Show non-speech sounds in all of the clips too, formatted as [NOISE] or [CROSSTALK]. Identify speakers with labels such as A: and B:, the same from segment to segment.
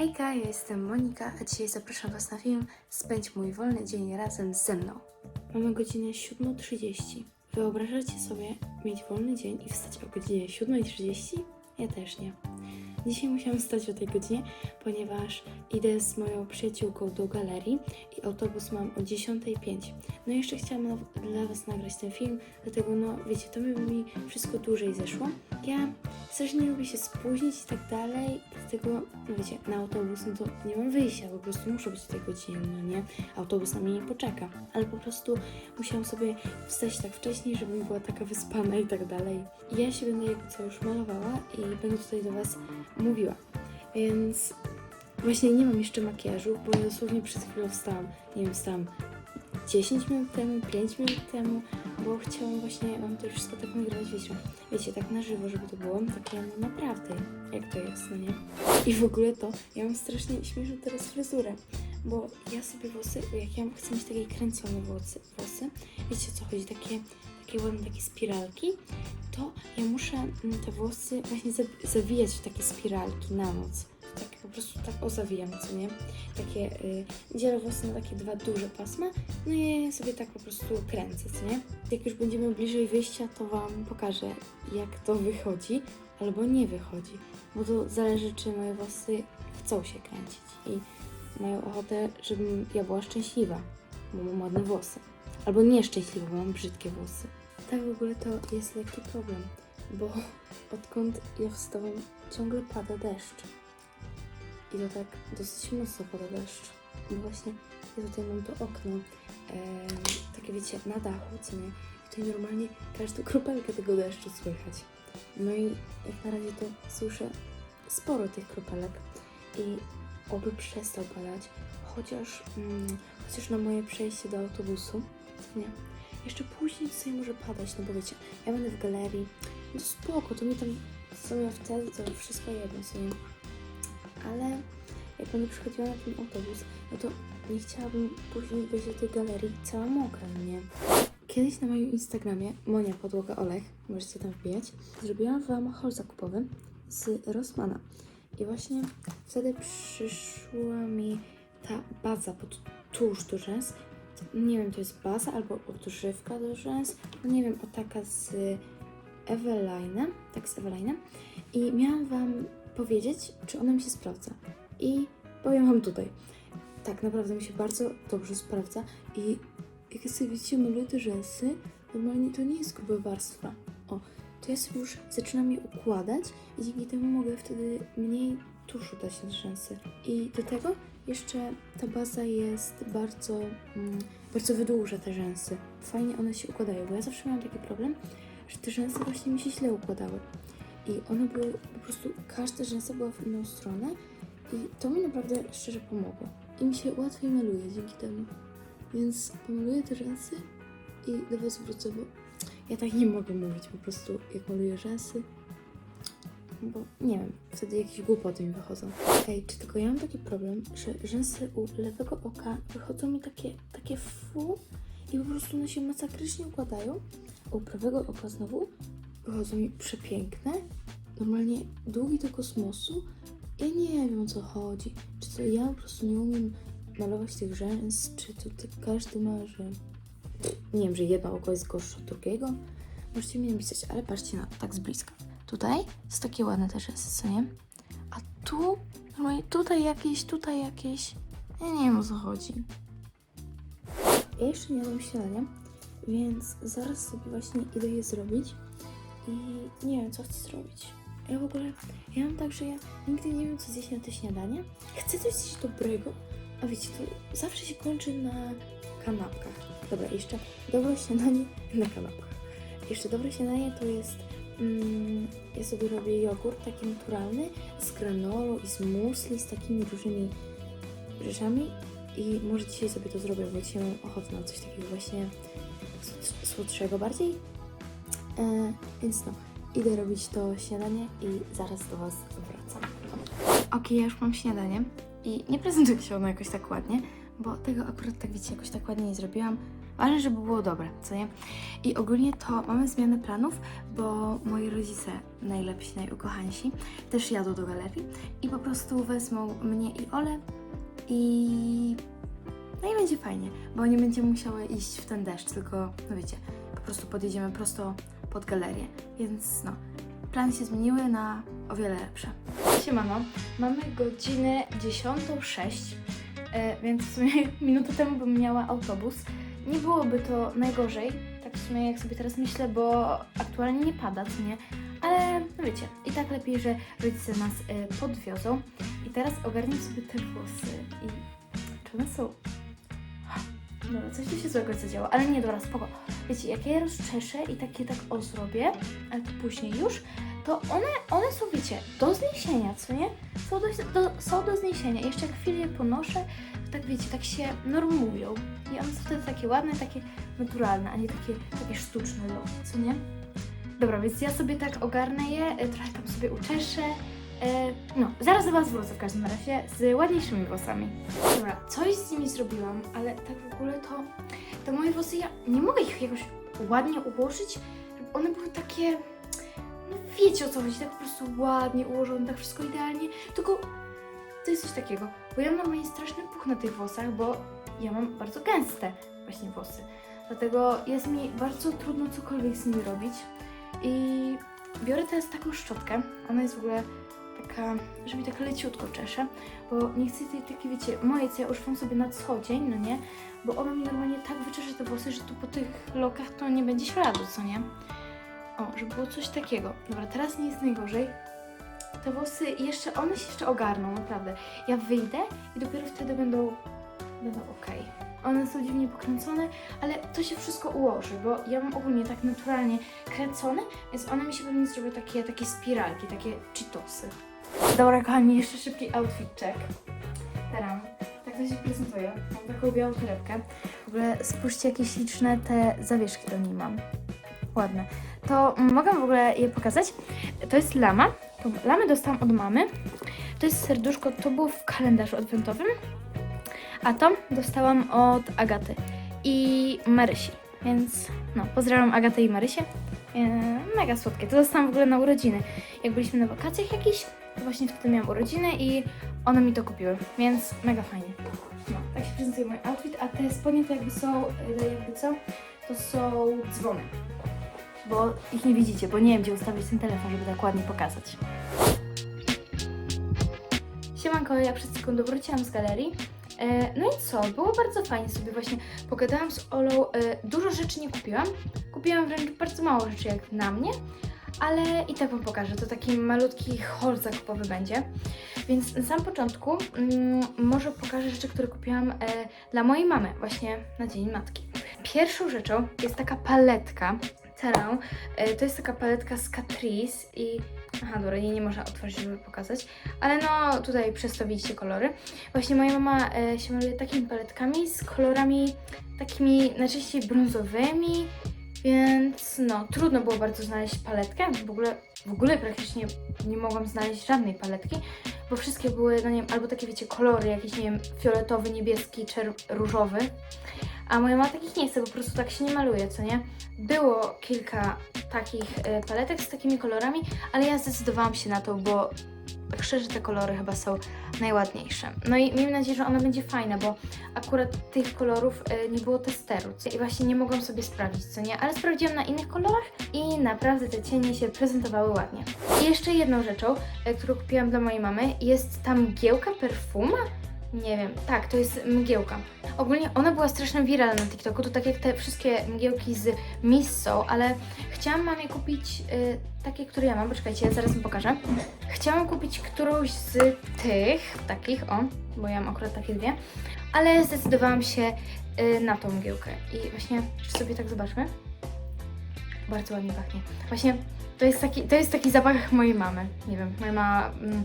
A: Hejka, ja jestem Monika, a dzisiaj zapraszam Was na film Spędź mój wolny dzień razem ze mną. Mamy godzinę 7.30. Wyobrażacie sobie mieć wolny dzień i wstać o godzinie 7.30? Ja też nie. Dzisiaj musiałam wstać o tej godzinie, ponieważ idę z moją przyjaciółką do galerii i autobus mam o 10.05. No i jeszcze chciałam dla Was nagrać ten film, dlatego no wiecie, to by mi wszystko dłużej zeszło. Ja strasznie lubię się spóźnić i tak dalej, dlatego no wiecie, na autobus no to nie mam wyjścia, po prostu muszę być w tej godzinie, no nie? Autobus na mnie nie poczeka, ale po prostu musiałam sobie wstać tak wcześniej, żebym była taka wyspana i tak dalej. Ja się będę jakby co już malowała i będę tutaj do Was mówiła, więc właśnie nie mam jeszcze makijażu, bo ja dosłownie przed chwilą wstałam, nie wiem, wstałam 10 minut temu, 5 minut temu, bo chciałam właśnie, mam to wszystko tak nagrywać, wiecie, wiecie, tak na żywo, żeby to było takie naprawdę, jak to jest, no nie? I w ogóle to, ja mam strasznie śmieszną teraz fryzurę, bo ja sobie włosy, jak ja chcę mieć takie kręcone włosy, włosy wiecie co chodzi, takie, takie ładne, takie spiralki, to ja muszę mm, te włosy właśnie zaw- zawijać w takie spiralki na noc. Tak po prostu tak o zawijam, co nie? Takie, y, dzielę włosy na takie dwa duże pasma, no i sobie tak po prostu kręcę, co nie? Jak już będziemy bliżej wyjścia, to Wam pokażę, jak to wychodzi albo nie wychodzi, bo to zależy, czy moje włosy chcą się kręcić i mają ochotę, żebym ja była szczęśliwa, bo mam ładne włosy. Albo nieszczęśliwa, bo mam brzydkie włosy. Tak w ogóle to jest lekki problem, bo odkąd ja wstałam, ciągle pada deszcz. I to tak dosyć mocno pada deszcz. I właśnie ja tutaj mam to okno, em, takie wiecie, na dachu, co nie? I tutaj normalnie każdą kropelkę tego deszczu słychać. No i jak na razie to słyszę sporo tych kropelek i oby przestał padać, chociaż, mm, chociaż na moje przejście do autobusu, nie? Jeszcze później sobie może padać, no bo wiecie, ja będę w galerii, no spoko, to mi tam co ja wtedy, to wszystko jedno, co nie? Ale jak będę przychodziła na ten autobus, no to nie chciałabym później być do tej galerii cała mokra, nie? Kiedyś na moim Instagramie, Monia Podłoga Olech, możecie tam wbijać, zrobiłam Wam haul zakupowy z Rossmana. I właśnie wtedy przyszła mi ta baza pod tusz do. Nie wiem, to jest baza albo odżywka do rzęs. No nie wiem, o taka z Evelinem, tak z Evelinem. I miałam Wam powiedzieć, czy ona mi się sprawdza. I powiem Wam tutaj. Tak, naprawdę mi się bardzo dobrze sprawdza. I jak ja sobie widzicie, maluję te rzęsy, normalnie to nie jest gruba warstwa. O, to ja sobie już zaczynam je układać i dzięki temu mogę wtedy mniej tuszu dać na rzęsy. I do tego jeszcze ta baza jest bardzo, mm, bardzo wydłuża te rzęsy. Fajnie one się układają, bo ja zawsze miałam taki problem, że te rzęsy właśnie mi się źle układały. I one były, po prostu każda rzęsa była w inną stronę i to mi naprawdę szczerze pomogło. I mi się łatwiej maluje dzięki temu. Więc pomaluję te rzęsy i do Was wrócę, bo ja tak nie mogę mówić po prostu, jak maluję rzęsy. Bo nie wiem, wtedy jakieś głupoty mi wychodzą. Ej, czy tylko ja mam taki problem, że rzęsy u lewego oka wychodzą mi takie, takie fu i po prostu one się masakrycznie układają, a u prawego oka znowu wychodzą mi przepiękne, normalnie długi do kosmosu. Ja nie wiem o co chodzi. Czy to ja po prostu nie umiem malować tych rzęs, czy to ty, każdy ma, że nie wiem, że jedno oko jest gorsze od drugiego. Możecie mi napisać, ale patrzcie na to tak z bliska. Tutaj jest takie ładne te rzęsy, co nie? A tu, normalnie tutaj jakieś, tutaj jakieś. Ja nie wiem o co chodzi. Ja jeszcze nie jadłam śniadania, więc zaraz sobie właśnie idę je zrobić i nie wiem, co chcę zrobić. Ja w ogóle, ja mam tak, że ja nigdy nie wiem, co zjeść na te śniadanie. Chcę coś zjeść dobrego, a wiecie, to zawsze się kończy na kanapkach. Dobra, jeszcze dobre śniadanie na kanapkach. Jeszcze dobre śniadanie to jest, mm, ja sobie robię jogurt taki naturalny z granolą i z musli, z takimi różnymi rzeczami i może dzisiaj sobie to zrobię, bo dzisiaj mam ochotę na coś takiego właśnie słod- słodszego bardziej. E, więc no, idę robić to śniadanie i zaraz do Was wracam. Ok, ja już mam śniadanie i nie prezentuje się ono jakoś tak ładnie, bo tego akurat tak wiecie, jakoś tak ładnie nie zrobiłam, Ważne, żeby było dobre, co nie? I ogólnie to mamy zmianę planów, bo moi rodzice, najlepsi, najukochańsi, też jadą do galerii i po prostu wezmą mnie i Ole i... No i będzie fajnie, bo nie będziemy musiały iść w ten deszcz, tylko, no wiecie, po prostu podjedziemy prosto pod galerię, więc no, plany się zmieniły na o wiele lepsze. Siemano, mamy godzinę 10.06, e, więc w sumie [LAUGHS] minutę temu bym miała autobus. Nie byłoby to najgorzej, tak w sumie jak sobie teraz myślę, bo aktualnie nie pada, co nie? Ale no wiecie, i tak lepiej, że rodzice nas e, podwiozą. I teraz ogarnię sobie te włosy i czy one są... Dobra, coś tu się złego zadziało, ale nie, dobra, spoko. Wiecie, jak ja je rozczeszę i takie tak o zrobię, ale to później już, to one, one są, wiecie, do zniesienia, co nie? Są do, do, są do zniesienia. Jeszcze jak chwilę je ponoszę, tak wiecie, tak się normują. I one są wtedy takie ładne, takie naturalne, a nie takie, takie sztuczne, no, co nie? Dobra, więc ja sobie tak ogarnę je, e, trochę tam sobie uczeszę. E, no, zaraz do Was wrócę w każdym razie z ładniejszymi włosami. Dobra, coś z nimi zrobiłam, ale tak w ogóle to, te moje włosy, ja nie mogę ich jakoś ładnie ułożyć, one były takie, wiecie o co chodzi, tak po prostu ładnie ułożone, tak wszystko idealnie, tylko to jest coś takiego, bo ja mam normalnie straszny puch na tych włosach, bo ja mam bardzo gęste właśnie włosy, dlatego jest mi bardzo trudno cokolwiek z nimi robić i biorę teraz taką szczotkę, ona jest w ogóle taka, że mi tak leciutko czesze, bo nie chcę tej takie, wiecie, moje, co ja używam sobie na co dzień, no nie, bo ona mi normalnie tak wyczesze te włosy, że tu po tych lokach to nie będzie śladu, co nie? O, żeby było coś takiego. Dobra, teraz nie jest najgorzej. Te włosy jeszcze, one się jeszcze ogarną, naprawdę. Ja wyjdę i dopiero wtedy będą, będą ok. One są dziwnie pokręcone, ale to się wszystko ułoży, bo ja mam ogólnie tak naturalnie kręcone, więc one mi się pewnie zrobią takie, takie spiralki, takie cheetosy. Dobra, kochani, jeszcze szybki outfit check. Teraz, tak to się prezentuje. Mam taką białą torebkę. W ogóle spójrzcie, jakie śliczne te zawieszki do niej mam. Ładne. To mogę w ogóle je pokazać. To jest lama. To lamy dostałam od mamy. To jest serduszko, to było w kalendarzu adwentowym. A to dostałam od Agaty i Marysi. Więc no, pozdrawiam Agatę i Marysię. E, mega słodkie. To dostałam w ogóle na urodziny. Jak byliśmy na wakacjach jakiś, to właśnie wtedy miałam urodziny i one mi to kupiły, więc mega fajnie. No, tak się prezentuje mój outfit, a te spodnie to jakby są, e, jakby co, to są dzwony. Bo ich nie widzicie, bo nie wiem gdzie ustawić ten telefon, żeby tak ładnie pokazać. Siemanko, ja przed sekundą wróciłam z galerii. E, No i co? Było bardzo fajnie sobie właśnie pogadałam z Olą. E, Dużo rzeczy nie kupiłam. Kupiłam wręcz bardzo mało rzeczy jak na mnie, ale i tak Wam pokażę. To taki malutki haul zakupowy będzie. Więc na samym początku mm, może pokażę rzeczy, które kupiłam e, dla mojej mamy właśnie na Dzień Matki. Pierwszą rzeczą jest taka paletka. E, To jest taka paletka z Catrice i... Aha, dobra, jej nie można otworzyć, żeby pokazać. Ale no, tutaj przez to widzicie kolory. Właśnie moja mama e, się maluje takimi paletkami z kolorami takimi najczęściej brązowymi, więc no, trudno było bardzo znaleźć paletkę. W ogóle, w ogóle praktycznie nie mogłam znaleźć żadnej paletki, bo wszystkie były, no nie wiem, albo takie wiecie, kolory, jakiś, nie wiem, fioletowy, niebieski, różowy. A moja mama takich nie chce, po prostu tak się nie maluje, co nie? Było kilka takich e, paletek z takimi kolorami, ale ja zdecydowałam się na to, bo tak szczerze te kolory chyba są najładniejsze. No i miejmy nadzieję, że ona będzie fajna, bo akurat tych kolorów e, nie było testeru i właśnie nie mogłam sobie sprawdzić, co nie? Ale sprawdziłam na innych kolorach i naprawdę te cienie się prezentowały ładnie. I jeszcze jedną rzeczą, e, którą kupiłam dla mojej mamy, jest ta mgiełka perfuma. Nie wiem, tak, to jest mgiełka. Ogólnie ona była strasznie wiralna na TikToku, to tak jak te wszystkie mgiełki z Miss są, ale chciałam mamie kupić y, takie, które ja mam, poczekajcie, ja zaraz wam pokażę. Chciałam kupić którąś z tych, takich, o, bo ja mam akurat takie dwie, ale zdecydowałam się y, na tą mgiełkę i właśnie czy sobie tak zobaczmy. Bardzo ładnie pachnie. Właśnie to jest taki, to jest taki zapach mojej mamy, nie wiem, moja mama... Mm,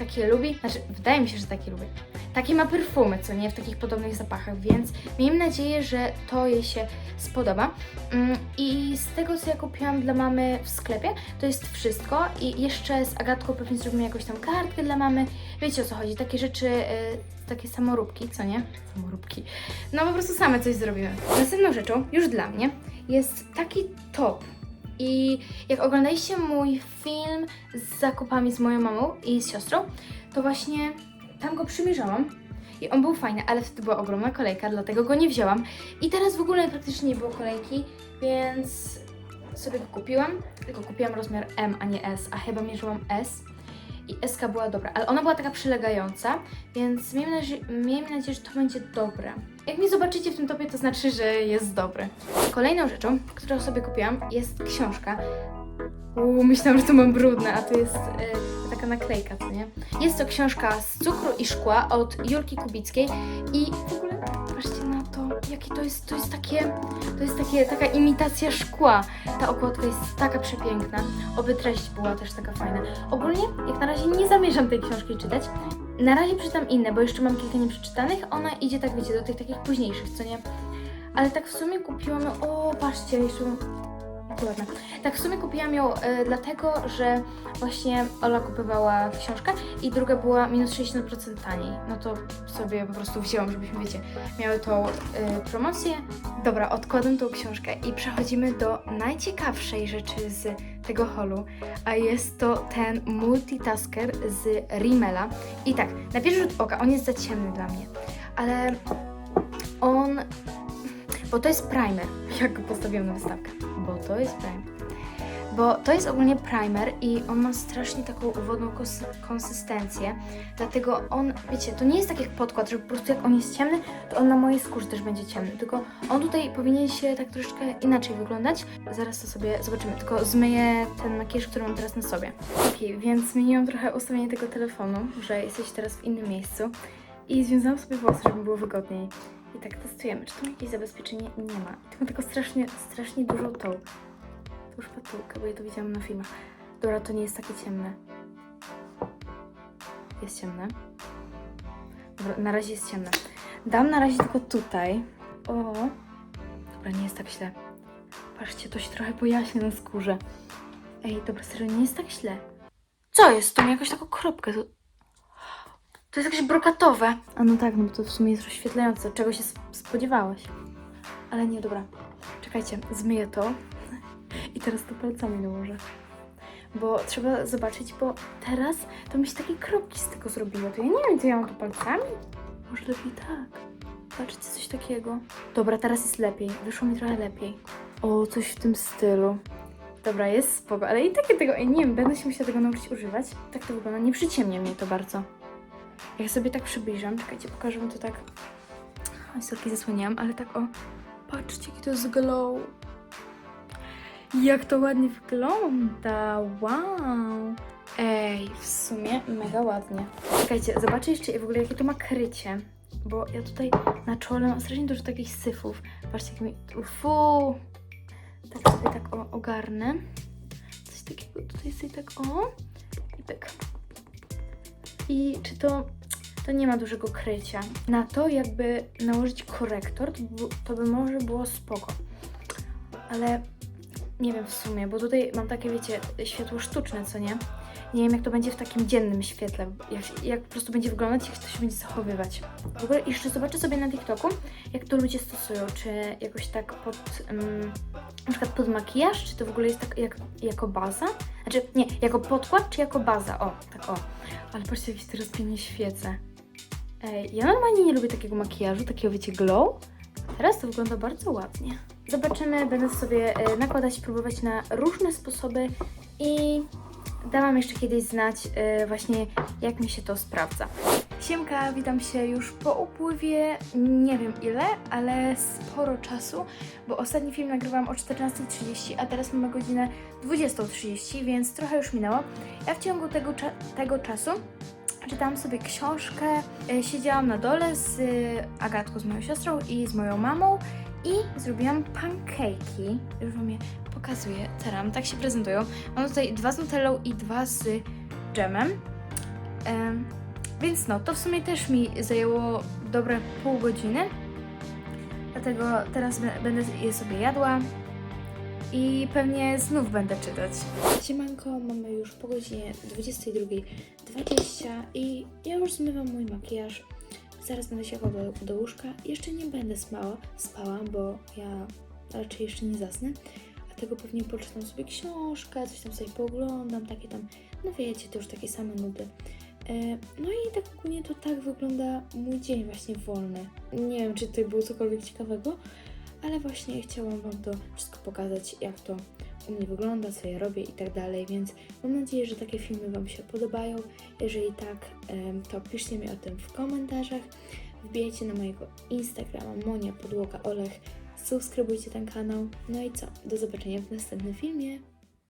B: takie lubi. Znaczy, wydaje mi się, że takie lubi. Takie ma perfumy, co nie, w takich podobnych zapachach, więc miejmy nadzieję, że to jej się spodoba. Mm, I z tego, co ja kupiłam dla mamy w sklepie, to jest wszystko. I jeszcze z Agatką pewnie zrobimy jakąś tam kartkę dla mamy. Wiecie o co chodzi, takie rzeczy, y, takie samoróbki, co nie? Samoróbki. No po prostu same coś zrobimy. Następną rzeczą, już dla mnie, jest taki top. I jak oglądaliście mój film z zakupami z moją mamą i z siostrą, to właśnie tam go przymierzałam. I on był fajny, ale wtedy była ogromna kolejka, dlatego go nie wzięłam. I teraz w ogóle praktycznie nie było kolejki, więc sobie go kupiłam. Tylko kupiłam rozmiar M, a nie S, a chyba mierzyłam S. I SK była dobra, ale ona była taka przylegająca, więc miejmy, nadzie- miejmy nadzieję, że to będzie dobre. Jak mnie zobaczycie w tym topie, to znaczy, że jest dobry. Kolejną rzeczą, którą sobie kupiłam, jest książka. Uuu, myślałam, że to mam brudne, a to jest y, taka naklejka, co nie? Jest to książka z cukru i szkła od Julki Kubickiej i w ogóle patrzcie na to, jakie to jest, to jest takie, to jest takie, taka imitacja szkła. Ta okładka jest taka przepiękna, oby treść była też taka fajna. Ogólnie, jak na razie nie zamierzam tej książki czytać, na razie przeczytam inne, bo jeszcze mam kilka nieprzeczytanych, ona idzie tak, wiecie, do tych takich późniejszych, co nie? Ale tak w sumie kupiłam o patrzcie, jeszcze mam ładna. Tak w sumie kupiłam ją e, dlatego, że właśnie Ola kupowała książkę i druga była minus 60% taniej. No to sobie po prostu wzięłam, żebyśmy, wiecie, miały tą e, promocję. Dobra, odkładam tą książkę i przechodzimy do najciekawszej rzeczy z tego holu, a jest to ten multitasker z Rimmela. I tak, na pierwszy rzut oka on jest za ciemny dla mnie, ale on bo to jest primer, jak go postawiłam na wystawkę. Bo to jest primer. Bo to jest ogólnie primer i on ma strasznie taką uwodną kos- konsystencję. Dlatego on, wiecie, to nie jest tak jak podkład, że po prostu jak on jest ciemny, to on na mojej skórze też będzie ciemny. Tylko on tutaj powinien się tak troszeczkę inaczej wyglądać. Zaraz to sobie zobaczymy. Tylko zmyję ten makijaż, który mam teraz na sobie. Okej, więc zmieniłam trochę ustawienie tego telefonu, że jesteś teraz w innym miejscu. I związałam sobie włosy, żeby było wygodniej. I tak testujemy, czy tu jakieś zabezpieczenie nie ma. I tu mam tylko strasznie, strasznie dużą tą, tą szpatułkę, bo ja to widziałam na filmach. Dobra, to nie jest takie ciemne. Jest ciemne. Dobra, na razie jest ciemne. Dam na razie tylko tutaj. O. Dobra, nie jest tak źle. Patrzcie, to się trochę pojaśnia na skórze. Ej, dobra, serio, nie jest tak źle. Co jest? Tu mam jakąś taką kropkę. To, to jest jakieś brokatowe. A no tak, no bo to w sumie jest rozświetlające. Czego się sp- spodziewałaś? Ale nie, dobra. Czekajcie, zmyję to. [LAUGHS] I teraz to palcami nałożę. Bo trzeba zobaczyć, bo teraz to mi się takie kropki z tego zrobiło. To ja nie wiem, co ja mam tu palcami? Może lepiej tak. Patrzcie, coś takiego. Dobra, teraz jest lepiej. Wyszło mi trochę lepiej. O, coś w tym stylu. Dobra, jest spoko, ale i takie tego, ej, nie wiem, będę się musiała tego nauczyć używać. Tak to wygląda, nie przyciemnia mnie to bardzo. Jak sobie tak przybliżam, czekajcie, pokażę wam to tak. Oj, sorki, zasłaniałam, ale tak o. Patrzcie, jaki to jest glow. Jak to ładnie wygląda, wow. Ej, w sumie mega ładnie. Czekajcie, zobaczę jeszcze w ogóle jakie to ma krycie. Bo ja tutaj na czole mam strasznie dużo takich syfów. Patrzcie, jak mi... Fu! Tak sobie tak o, ogarnę. Coś takiego tutaj sobie tak o. I tak. I czy to to nie ma dużego krycia. Na to jakby nałożyć korektor, to, by- to by może było spoko. Ale nie wiem w sumie, bo tutaj mam takie, wiecie, światło sztuczne, co nie? Nie wiem, jak to będzie w takim dziennym świetle, jak, jak po prostu będzie wyglądać, jak to się będzie zachowywać. W ogóle jeszcze zobaczę sobie na TikToku, jak to ludzie stosują, czy jakoś tak pod, um, na przykład pod makijaż, czy to w ogóle jest tak jak, jako baza? Znaczy, nie, jako podkład, czy jako baza, o, tak o. Ale patrzcie, jak się teraz pięknie świecę. Ja normalnie nie lubię takiego makijażu, takiego wiecie glow. Teraz to wygląda bardzo ładnie. Zobaczymy, będę sobie e, nakładać, próbować na różne sposoby i dam wam jeszcze kiedyś znać e, właśnie jak mi się to sprawdza. Siemka, witam się już po upływie nie wiem ile, ale sporo czasu, bo ostatni film nagrywałam o 14.30, a teraz mamy godzinę 20.30, więc trochę już minęło. Ja w ciągu tego, cza- tego czasu czytałam sobie książkę, e, siedziałam na dole z e, Agatką, z moją siostrą i z moją mamą i zrobiłam pancake'i. Już wam je pokazuję, teram, tak się prezentują. Mam tutaj dwa z nutellą i dwa z dżemem. Em, więc no, to w sumie też mi zajęło dobre pół godziny. Dlatego teraz będę je sobie jadła i pewnie znów będę czytać.
A: Siemanko, mamy już po godzinie 22.20 i ja już zmywam mój makijaż. Zaraz będę się do łóżka. Jeszcze nie będę spała, spała, bo ja raczej jeszcze nie zasnę. Dlatego pewnie poczytam sobie książkę, coś tam sobie pooglądam, takie tam, no wiecie, to już takie same nudy. E, No i tak ogólnie to tak wygląda mój dzień właśnie wolny. Nie wiem, czy tutaj było cokolwiek ciekawego, ale właśnie chciałam Wam to wszystko pokazać, jak to u mnie wygląda, co ja robię i tak dalej, więc mam nadzieję, że takie filmy Wam się podobają. Jeżeli tak, to piszcie mi o tym w komentarzach. Wbijajcie na mojego Instagrama Monia Podłoga Olech, subskrybujcie ten kanał. No i co? Do zobaczenia w następnym filmie.